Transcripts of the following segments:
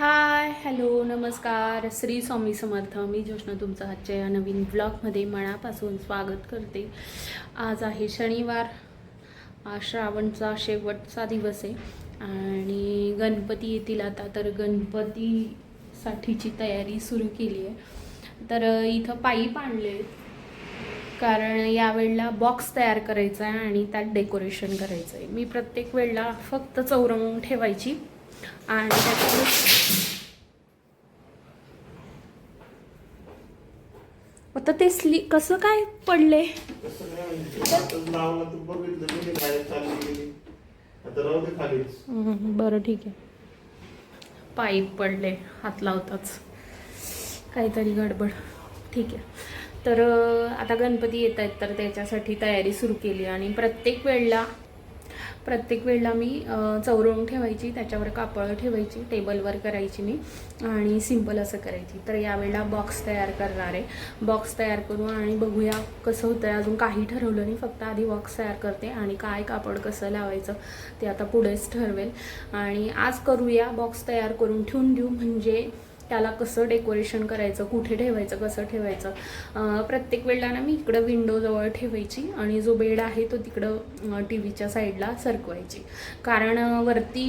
Hi hello नमस्कार. श्री स्वामी समर्थ. मी जोष्णा तुमचं आजच्या या नवीन ब्लॉगमध्ये मनापासून स्वागत करते. आज आहे शनिवार. आज श्रावणचा शेवटचा दिवस आहे आणि गणपती येतील आता तर गणपतीसाठीची तयारी सुरू केली आहे. तर इथं पाईप आणले कारण यावेळेला बॉक्स तयार करायचा आहे आणि त्यात डेकोरेशन करायचं आहे. मी प्रत्येक वेळेला फक्त चौरंग ठेवायची. आणि आता ते स्ली कसं काय पडले? बरं ठीक आहे. पाईप पडले हात लावताच. काहीतरी गडबड. ठीक आहे. तर आता गणपती येत आहेत तर त्याच्यासाठी तयारी सुरू केली आणि प्रत्येक वेळेला प्रत्येक वेळेला मी अं, ठेवायची त्याच्यावर कापड ठेवायची टेबलवर करायची मी आणि सिंपल असं करायची. तर यावेळेला बॉक्स तयार करणार आहे. बॉक्स तयार करू आणि बघूया कसं होतं आहे अजून काही ठरवलं नाही फक्त आधी बॉक्स तयार करते आणि काय कापड कसं लावायचं ते आता पुढेच ठरवेल. आणि आज करूया बॉक्स तयार करून ठेवून देऊ. म्हणजे त्याला कसं डेकोरेशन करायचं कुठे ठेवायचं कसं ठेवायचं प्रत्येक वेळेला ना मी इकडं विंडोजवळ ठेवायची आणि जो बेड आहे तो तिकडं टी व्हीच्या साईडला सरकवायची. कारण वरती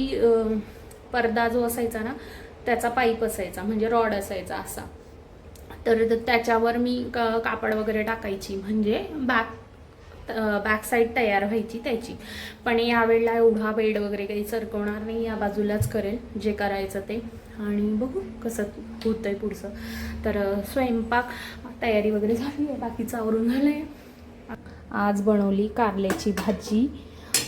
पडदा जो असायचा ना त्याचा पाईप असायचा म्हणजे रॉड असायचा असा. तर त्याच्यावर मी क कापड वगैरे टाकायची म्हणजे बॅक बॅक साईड तयार व्हायची त्याची. पण यावेळेला एवढा बेड वगैरे काही सरकवणार नाही या बाजूलाच करेल जे करायचं ते. आणि बघू कसं होतं आहे पुढचं. तर स्वयंपाक तयारी वगैरे झाली आहे बाकीचं आवरून झालं आहे आज बनवली कारल्याची भाजी.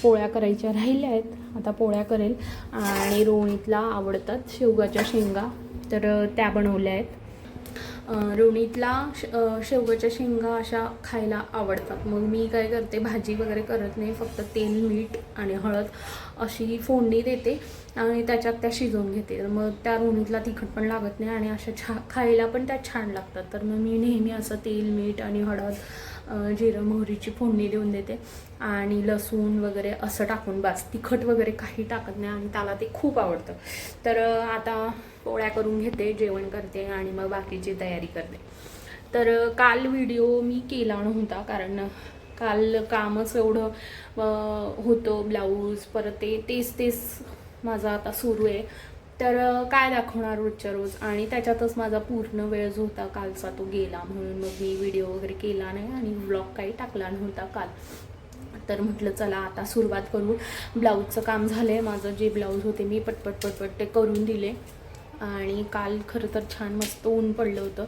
पोळ्या करायच्या राहिल्या आहेत आता पोळ्या करेल. आणि रोणीतला आवडतात शेवगाच्या शेंगा. तर त्या बनवल्या आहेत. रोणीतला श- शेवगाच्या शेंगा अशा खायला आवडतात. मग मी काय करते भाजी वगैरे करत नाही फक्त तेल मीठ आणि हळद अशी फोडणी देते आणि त्याच्यात त्या शिजवून घेते. तर मग त्या रोणीतला तिखट पण लागत नाही आणि अशा छा खायला पण त्या छान लागतात. तर मग मी नेहमी असं तेल मीठ आणि हळद जिरं मोहरीची फोडणी देऊन देते. आणि लसूण वगैरे असं टाकून बस. तिखट वगैरे काही टाकत नाही आणि त्याला ते खूप आवडतं. तर आता पोळ्या करून घेते जेवण करते आणि मग बाकीची तयारी करते. तर काल व्हिडिओ मी केला नव्हता कारण काल कामच एवढं होतं ब्लाऊज परत ते तेच तेच माझं आता सुरू आहे. तर काय दाखवणार रोजच्या रोज? आणि त्याच्यातच माझा पूर्ण वेळ जो होता कालचा तो गेला म्हणून मग मी व्हिडिओ वगैरे केला नाही आणि ब्लॉग काही टाकला नव्हता काल. तर म्हटलं चला आता सुरुवात करू. ब्लाऊजचं काम झालं आहे माझं जे ब्लाऊज होते मी पटपट पटपट ते करून दिले. आणि काल खरं तर छान मस्त ऊन पडलं होतं.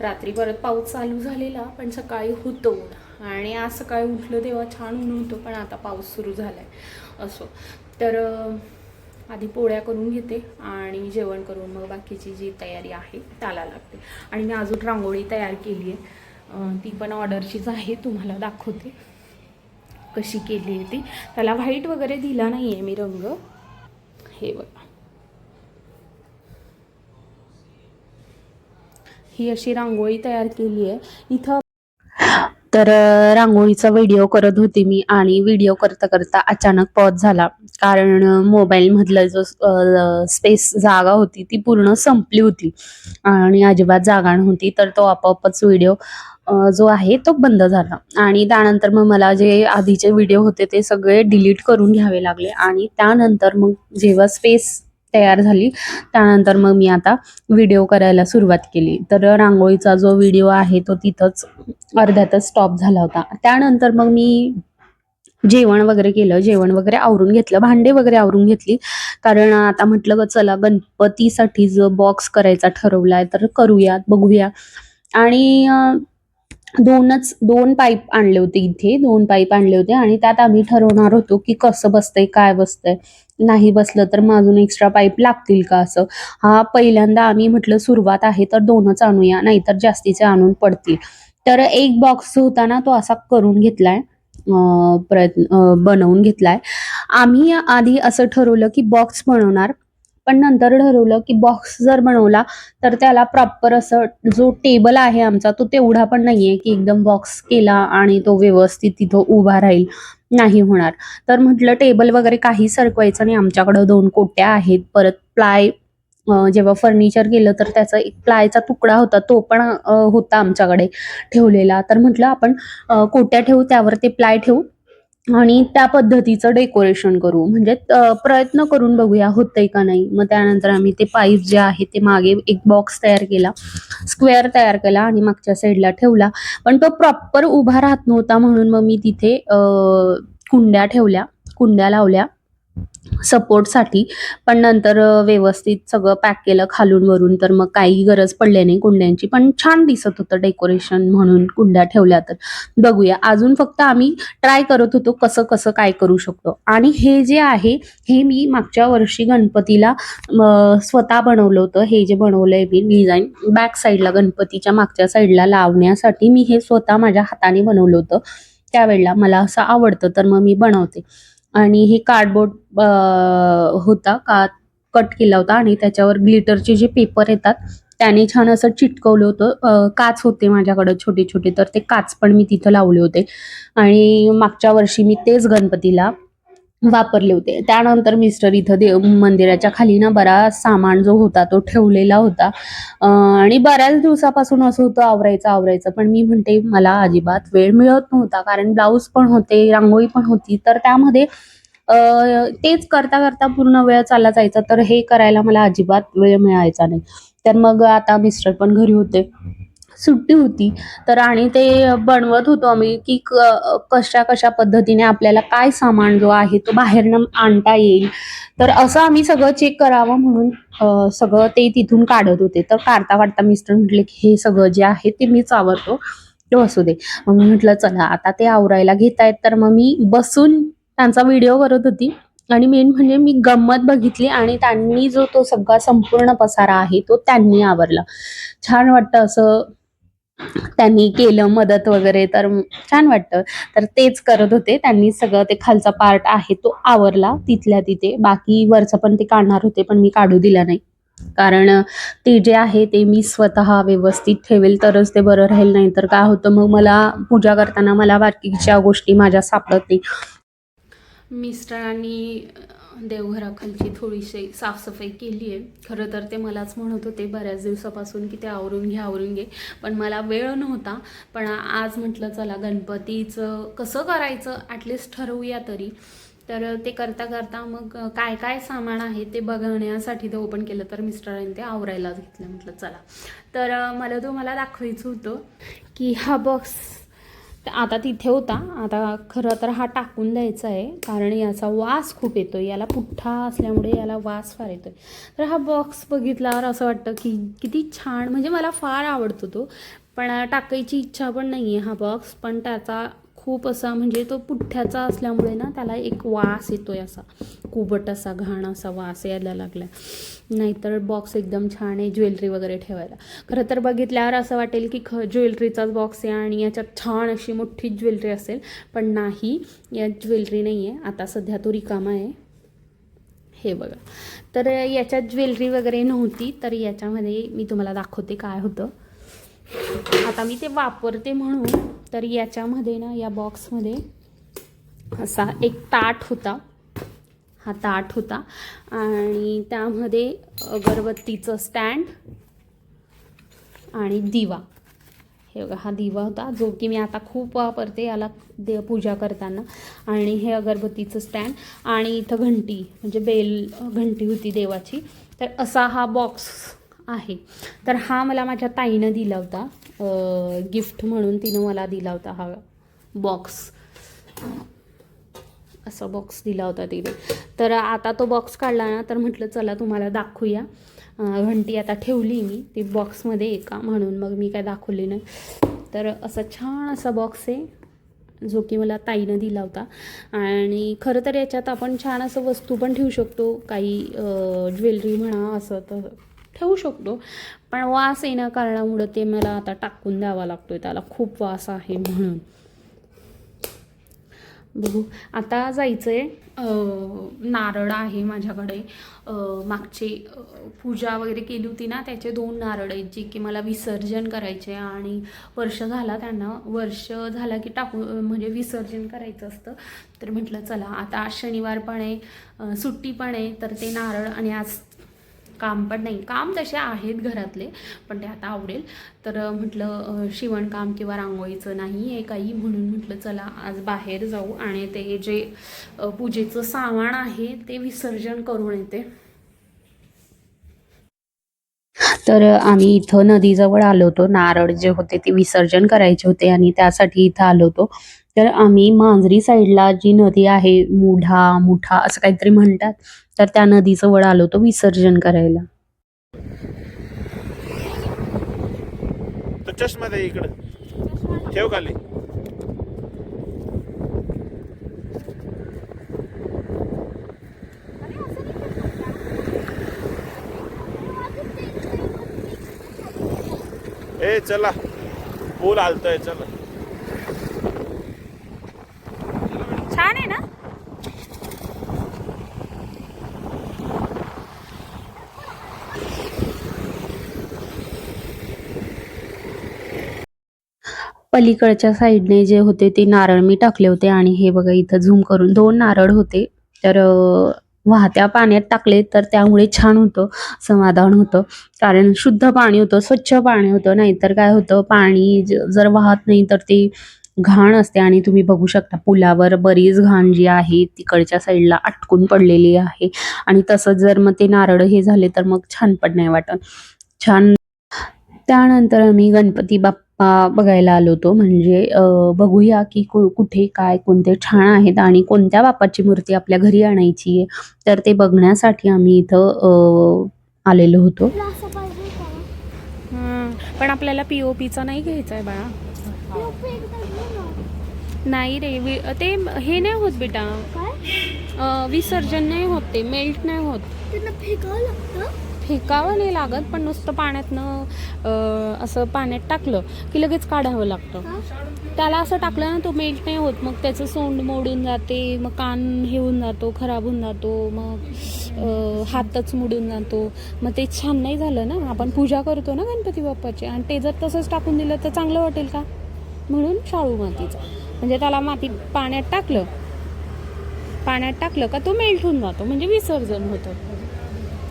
रात्री परत पाऊस चालू झालेला पण सकाळी होतं ऊन. आणि आज सकाळी उठलं तेव्हा छान ऊन होतं पण आता पाऊस सुरू झाला आहे असो. तर आधी पोळ्या करून घेते आणि जेवण करून मग बाकीची जी तयारी आहे त्याला लागते. आणि मी अजून रांगोळी तयार केली आहे ती पण ऑर्डरचीच आहे तुम्हाला दाखवते. कशी केली आहे ती. त्याला व्हाईट वगैरे दिला नाही आहे मी रंग. हे बघा. ही अशी रांगोळी तयार केली आहे इथं तर रांगोळीचा व्हिडिओ करत होती मी आणि व्हिडिओ करता करता अचानक पॉज झाला. कारण मोबाईलमधला जो स्पेस जागा होती ती पूर्ण संपली होती. आणि अजिबात जागा नव्हती. तर तो आपोआपच व्हिडिओ जो आहे तो बंद झाला. आणि त्यानंतर मग मला जे आधीचे व्हिडिओ होते ते सगळे डिलीट करून घ्यावे लागले. आणि त्यानंतर मग जेव्हा स्पेस तयार झाली. त्यानंतर मग मी आता व्हिडिओ करायला सुरुवात केली. तर रांगोळीचा जो व्हिडिओ आहे तो तिथंच अर्ध्यातच स्टॉप झाला होता. त्यानंतर मग मी जेवण वगैरे केलं. जेवण वगैरे आवरून घेतलं. भांडे वगैरे आवरून घेतली. कारण आता म्हटलं ग चला गणपतीसाठी जो बॉक्स करायचा ठरवलाय. तर करूयात बघूया. आणि दोनच दोन पाईप आणले होते इथे दोन पाईप आणले होते आणि त्यात आम्ही ठरवणार होतो की कसं बसतंय काय बसतंय. नाही बसलं तर मग अजून एक्स्ट्रा पाईप लागतील का असं. हा पहिल्यांदा आम्ही म्हटलं सुरुवात आहे तर दोनच आणूया नाहीतर जास्तीचे आणून पडतील. तर एक बॉक्स होता ना तो असा करून घेतलाय प्रयत्न बनवून घेतलाय. आम्ही आधी असं ठरवलं की बॉक्स बनवणार. पण नंतर ठरवलं की बॉक्स जर बनवला तर त्याला प्रॉपर असं जो टेबल आहे आमचा तो तेवढा पण नाहीये की एकदम बॉक्स केला आणि तो व्यवस्थित तिथं उभा राहील नाही होणार. तर म्हटलं टेबल वगैरे काही सरकवायचं नाही. आमच्याकडं दोन कोट्या आहेत. परत प्लाय जेव्हा फर्निचर केलं तर त्याचा एक प्लायचा तुकडा होता तो पण होता आमच्याकडे ठेवलेला. तर म्हटलं आपण कोट्या ठेवू त्यावर ते प्लाय ठेवू. आणि त्या पद्धतीचं डेकोरेशन करू. म्हणजे प्रयत्न करून बघूया होतंय का नाही. मग त्यानंतर आम्ही ते पाईप जे आहे ते मागे एक बॉक्स तयार केला. स्क्वेअर तयार केला आणि मागच्या साईडला ठेवला. पण तो प्रॉपर उभा राहत नव्हता म्हणून मग मी तिथे कुंड्या ठेवल्या. कुंड्या लावल्या. सपोर्टसाठी पण नंतर व्यवस्थित सगळं पॅक केलं खालून वरून तर मग काही गरज पडली नाही कुंड्यांची. पण छान दिसत होतं डेकोरेशन म्हणून कुंड्या ठेवल्या तर. बघूया. अजून फक्त आम्ही ट्राय करत होतो कसं कसं काय करू शकतो. आणि हे जे आहे हे मी मागच्या वर्षी गणपतीला स्वतः बनवलं होतं. हे जे बनवलंय मी डिझाईन बॅक साईडला गणपतीच्या मागच्या साईडला लावण्यासाठी मी हे स्वतः माझ्या हाताने बनवलं होतं. त्यावेळेला मला असं आवडतं तर मग मी बनवते. आणि हे कार्डबोर्ड होता का कट केला होता आणि त्याच्यावर ग्लिटरचे जे पेपर येतात त्याने छान असं चिटकवलं होतं. काच होते माझ्याकडे छोटे छोटे तर ते काच पण मी तिथं लावले होते. आणि मागच्या वर्षी मी तेच गणपतीला वापरले होते. त्यानंतर मिस्टर इथं देव मंदिराच्या खाली ना बराच सामान जो होता तो ठेवलेला होता. आणि बऱ्याच दिवसापासून असं होतं आवरायचं आवरायचं. पण मी म्हणते मला अजिबात वेळ मिळत नव्हता. कारण ब्लाऊज पण होते रांगोळी पण होती. तर त्यामध्ये तेच करता करता पूर्ण वेळ चालला जायचा. तर हे करायला मला अजिबात वेळ मिळायचा नाही. तर मग आता मिस्टर पण घरी होते. सुट्टी होती. तर आणि ते बनवत होतो आम्ही की क- कशा कशा पद्धतीने आपल्याला काय सामान जो आहे तो बाहेरनं आणता येईल. तर असं आम्ही सगळं चेक करावं म्हणून सगळं ते तिथून काढत होते. तर काढता काढता मिस्टर म्हटले की हे सगळं जे आहे ते मीच आवरतो तो असू दे. मग मी म्हटलं चला आता ते आवरायला घेत आहेत तर मग मी बसून त्यांचा व्हिडिओ करत होती. आणि मेन म्हणजे मी गंमत बघितली आणि त्यांनी जो तो सगळा संपूर्ण पसारा आहे तो त्यांनी आवरला. छान वाटतं असं त्यांनी केलं मदत वगैरे तर छान वाटतं. तर तेच करत होते. त्यांनी सगळं ते खालचा पार्ट आहे तो आवरला तिथल्या तिथे. बाकी वरचं पण ते काढणार होते पण मी काढू दिला नाही. कारण ते जे आहे ते मी स्वतः व्यवस्थित ठेवेल तरच ते बरं राहील. नाही तर काय होतं मग मला पूजा करताना मला बाकीच्या गोष्टी माझ्या सापडत नाही. मिस्टरांनी देवघराखालची थोडीशी साफसफाई केली आहे. खरं तर ते मलाच म्हणत होते बऱ्याच दिवसापासून की ते आवरून घे आवरून घे. पण मला वेळ नव्हता. पण आज म्हटलं चला गणपतीचं कसं करायचं? ॲटलिस्ट ठरवूया तरी. तर ते करता करता मग काय काय सामान आहे ते बघण्यासाठी ते ओपन केलं. तर मिस्टरांनी ते आवरायला घेतलं. म्हटलं चला. तर अं, मला तुम्हाला दाखवायचं होतं की हा बॉक्स आता तिथे होता. आता खरं तर हा टाकून द्यायचा आहे कारण याचा वास खूप येतो याला पुठ्ठा असल्यामुळे याला वास फार येतोय. तर हा बॉक्स बघितल्यावर असं वाटतं की किती छान म्हणजे मला फार आवडतो तो. पण टाकायची इच्छा पण नाही आहे हा बॉक्स पण त्याचा खूप असा म्हणजे तो पुठ्ठ्याचा असल्यामुळे ना त्याला एक वास येतो आहे असा. कुबट असा घाण असा वास यायला लागला नाहीतर बॉक्स एकदम छान आहे ज्वेलरी वगैरे ठेवायला. खरं तर बघितल्यावर असं वाटेल की ख ज्वेलरीचाच बॉक्स आहे आणि याच्यात छान अशी मोठी ज्वेलरी असेल. पण नाही यात ज्वेलरी नाही आहे आता सध्या तो रिकामा आहे. हे बघा. तर याच्यात ज्वेलरी वगैरे नव्हती तर याच्यामध्ये मी तुम्हाला दाखवते काय होतं. आता मी ते वापरते म्हणून. तर याच्यामध्ये ना या बॉक्समध्ये असा एक ताट होता. हा ताट होता. आणि त्यामध्ये अगरबत्तीचं स्टँड आणि दिवा. हे बघा हा दिवा होता जो की मी आता खूप वापरते याला दे पूजा करताना. आणि हे अगरबत्तीचं स्टँड आणि इथं घंटी म्हणजे बेल घंटी होती देवाची. तर असा हा बॉक्स आहे. तर हा मला माझ्या ताईनं दिला होता. गिफ्ट म्हणून तिनं मला दिला होता हा बॉक्स असा बॉक्स दिला होता तिने. तर आता तो बॉक्स काढला ना तर म्हटलं चला तुम्हाला दाखवूया. घंटी आता ठेवली मी. ती बॉक्समध्ये एका म्हणून मग मी काय दाखवली नाही. तर असा छान असा बॉक्स आहे जो की मला ताईनं दिला होता. आणि खरं तर याच्यात आपण छान असं वस्तू पण ठेवू शकतो. काही ज्वेलरी म्हणा असं तर ठेवू शकतो. पण वास येण्या कारणामुळं ते मला आता टाकून द्यावा लागतो आहे त्याला खूप वास आहे म्हणून. बघू. आता जायचं आहे नारळ आहे माझ्याकडे. मागची पूजा वगैरे केली होती ना त्याचे दोन नारळ आहेत जे की मला विसर्जन करायचे आणि वर्ष झाला त्यांना. वर्ष झाला की टाकू म्हणजे विसर्जन करायचं असतं. तर म्हटलं चला आता आज शनिवार पण आहे सुट्टी पण आहे तर ते नारळ आणि आज काम पण नाही. काम तसे आहेत घरातले पण ते आता आवडेल तर म्हटलं शिवणकाम किंवा रांगोळीचं नाही आहे काही म्हणून म्हटलं चला आज बाहेर जाऊ आणि ते जे पूजेचं सामान आहे ते विसर्जन करून येते. तर आम्ही इथं नदीजवळ आलो होतो. नारळ जे होते ते विसर्जन करायचे होते आणि त्यासाठी इथं आलो होतो. तर आम्ही मांजरी साईडला जी नदी आहे मुढा मुठा असं काहीतरी म्हणतात तर त्या नदीजवळ आलो होतो विसर्जन करायला. चष्मा दे इकडं. ठेव खाली. ए चला. पूल आलतोय चला छान आहे ना पलीकडच्या साईडने जे होते ते नारळ मी टाकले होते आणि हे बघा इथं झूम करून दोन नारळ होते. तर वाहत्या पाण्यात टाकले तर त्यामुळे छान होतं समाधान होतं. कारण शुद्ध पाणी होतं स्वच्छ पाणी होतं नाहीतर काय होतं पाणी जर वाहत नाही तर ते घाण असते आणि तुम्ही बघू शकता पुलावर बरीच घाण जी आहे तिकडच्या साईडला अटकून पडलेली आहे. आणि तसंच जर मग ते नारळ हे झाले तर मग छान पण नाही वाटत. छान. त्यानंतर आम्ही गणपती बाप्पा बघायला आलो होतो. म्हणजे बघूया की कुठे काय कोणते छान आहेत आणि कोणत्या बाप्पाची मूर्ती आपल्या घरी आणायची आहे. तर ते बघण्यासाठी आम्ही इथं आलेलो होतो. हम्म, पण आपल्याला पी ओ पीचा नाही घ्यायचा आहे बाळा. नाही रे वि- ते हे नाही होत बेटा. विसर्जन नाही होत ते मेल्ट नाही होत. त्यांना फेकावं नाही लागत पण नुसतं पाण्यातनं असं पाण्यात टाकलं की लगेच काढावं लागतं. त्याला असं टाकलं ना तो मेल्ट नाही होत मग त्याचं सोंड मोडून जाते मग कान हे होऊन जातो खराब होऊन जातो मग हातच मुडून जातो. मग ते छान नाही झालं ना? आपण पूजा करतो ना गणपती बाप्पाची आणि ते जर तसंच टाकून दिलं तर चांगलं वाटेल का? म्हणून शाळू मातीचा. म्हणजे त्याला माती पाण्यात टाकलं. पाण्यात टाकलं का तो मेल्ट होऊन जातो म्हणजे विसर्जन होतं.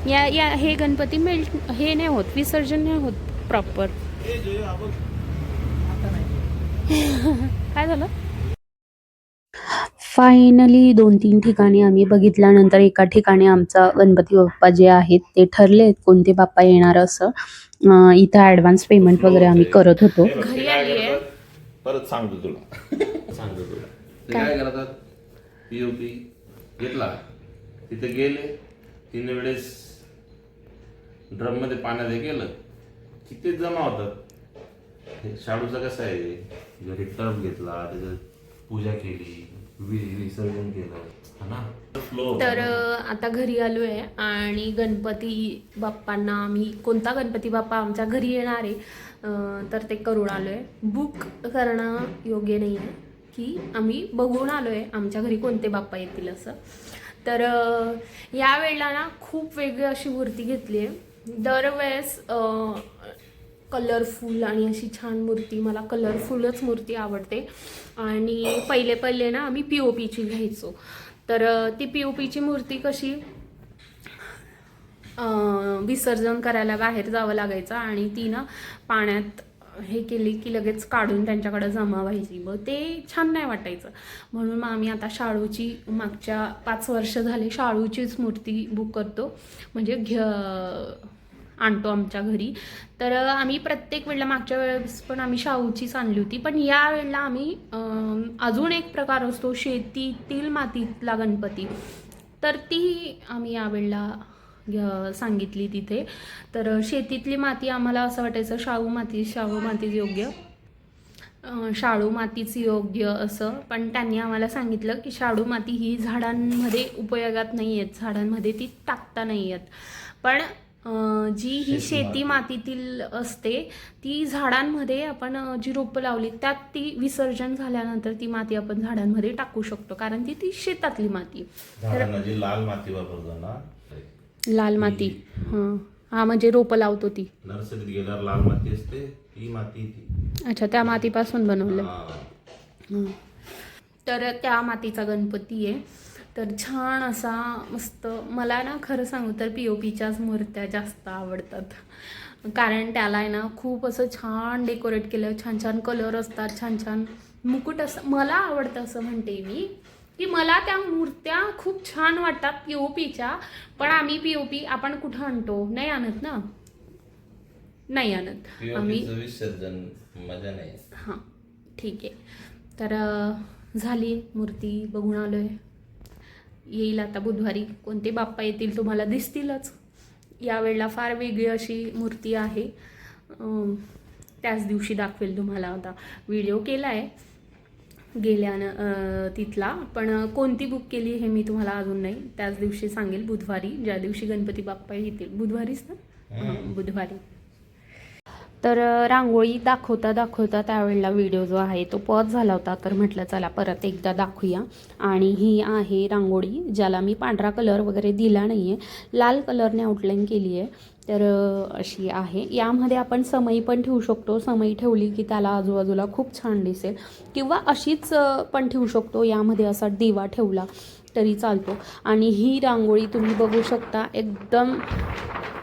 या या हे गणपती मेल्ट हे नाही होत विसर्जन नाही होत प्रॉपर काय झालं? फायनली दोन तीन ठिकाणी आम्ही बघितल्यानंतर एका ठिकाणी आमचा गणपती बाप्पा जे आहेत ते ठरले कोणते बाप्पा येणार असं. इथं ॲडव्हान्स पेमेंट वगैरे आम्ही करत होतो. घरी आली आहे परत सांगतो तुला. सांगतो तुला. ते काय करतात पीओपी घेतला. तिथे गेले. तीन वेळेस ड्रममध्ये पाण्यात हे केलं की ते जमा होतात. हे शाडूचं कसं आहे? घरी टब घेतला त्याच्यात पूजा केली विसर्जन केलं हा ना? तर आता घरी आलो आहे आणि गणपती बाप्पांना आम्ही कोणता गणपती बाप्पा आमच्या घरी येणार आहे तर ते करून आलो आहे बुक करणं योग्य नाही आहे की आम्ही बघून आलो आहे आमच्या घरी कोणते बाप्पा येतील असं. तर यावेळेला ना खूप वेगळी अशी मूर्ती घेतली आहे दरवेळेस कलरफुल आणि अशी छान मूर्ती मला कलरफुलच मूर्ती आवडते. आणि पहिले पहिले ना आम्ही पी ओ पीची घ्यायचो. तर ती पी ओ पीची मूर्ती कशी विसर्जन करायला बाहेर जावं लागायचं आणि ती ना पाण्यात हे केली की लगेच काढून त्यांच्याकडे जमा व्हायची मग ते छान नाही वाटायचं. म्हणून मग आम्ही आता शाळूची मागच्या पाच वर्ष झाले शाळूचीच मूर्ती बुक करतो. म्हणजे घ्या आणतो आमच्या घरी. तर आम्ही प्रत्येक वेळेला मागच्या वेळेस पण आम्ही शाहूचीच आणली होती. पण या वेळेला आम्ही अजून एक प्रकार असतो शेतीतील मातीतला गणपती. तर ती आम्ही यावेळेला सांगितली तिथे. तर शेतीतली माती आम्हाला असं वाटायचं शाहू माती शाहू मातीच योग्य. शाळू मातीच योग्य असं. पण त्यांनी आम्हाला सांगितलं की शाडू माती ही झाडांमध्ये उपयोगात नाही आहेत झाडांमध्ये ती टाकता नाही आहेत पण जी ही शेती मातीतील असते ती झाडांमध्ये आपण जी रोपं लावली त्यात ती विसर्जन झाल्यानंतर ती माती आपण झाडांमध्ये टाकू शकतो. कारण ती ती शेतातली माती. जी लाल माती वापरतो ना लाल माती. हां. म्हणजे रोपं लावतो ती. नर्सरीत गेल्यावर लाल माती असते ही माती ती. अच्छा त्या मातीपासून बनवलं. तर त्या मातीचा गणपती आहे. तर छान असा मस्त मला ना खरं सांगू तर पी ओ पीच्याच मूर्त्या जास्त आवडतात. कारण त्याला आहे ना खूप असं छान डेकोरेट केलं छान छान कलर असतात छान छान मुकुट असं मला आवडतं असं म्हणते मी की मला त्या मूर्त्या खूप छान वाटतात पी ओ पीच्या पण आम्ही पी ओ पी आपण कुठं आणतो? नाही आणत ना? नाही आणत. आम्ही मजा नाही. हां ठीक आहे. तर झाली मूर्ती बघून आलो आहे येईल आता बुधवारी. कोणते बाप्पा येतील तुम्हाला दिसतीलच. यावेळेला फार वेगळी अशी मूर्ती आहे. त्याच दिवशी दाखवेल तुम्हाला आता. व्हिडिओ केला आहे गेल्यानं तिथला. पण कोणती बुक केली हे मी तुम्हाला अजून नाही. त्याच दिवशी सांगेल बुधवारी. ज्या दिवशी गणपती बाप्पा येतील. बुधवारीच ना? बुधवारी. तर रांगोळी दाखवता दाखवता त्यावेळेला व्हिडिओ जो आहे तो पॉज झाला होता. तर म्हटलं चला परत एकदा दाखवूया. आणि ही आहे रांगोळी ज्याला मी पांढरा कलर वगैरे दिला नाही आहे लाल कलरने आउटलाईन केली आहे. तर अशी आहे. यामध्ये आपण समई पण ठेवू शकतो. समई ठेवली की त्याला आजूबाजूला खूप छान दिसेल. किंवा अशीच पण ठेवू शकतो. यामध्ये असा दिवा ठेवला. तरी चालतो. आणि ही रांगोळी तुम्ही बघू शकता एकदम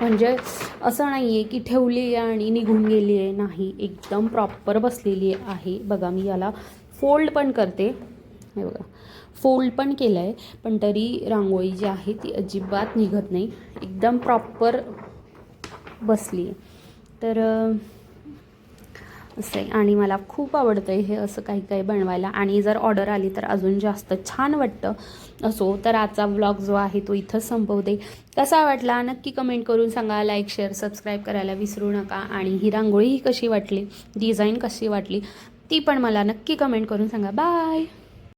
म्हणजे असं नाही आहे की ठेवली आहे आणि निघून गेली आहे. नाही एकदम प्रॉपर बसलेली आहे. बघा मी याला फोल्ड पण करते. हे बघा फोल्ड पण केलं आहे पण तरी रांगोळी जी आहे ती अजिबात निघत नाही. एकदम प्रॉपर बसली आहे. तर असं आहे आणि मला खूप आवडतं आहे हे असं काही काही बनवायला. आणि जर ऑर्डर आली तर अजून जास्त छान वाटतं. असो तर आजचा व्लॉग जो आहे तो इथंच संपवते. कसा वाटला नक्की कमेंट करून सांगा. लाईक शेअर सबस्क्राईब करायला विसरू नका. आणि ही रांगोळी ही कशी वाटली? डिझाईन कशी वाटली? ती पण मला नक्की कमेंट करून सांगा. बाय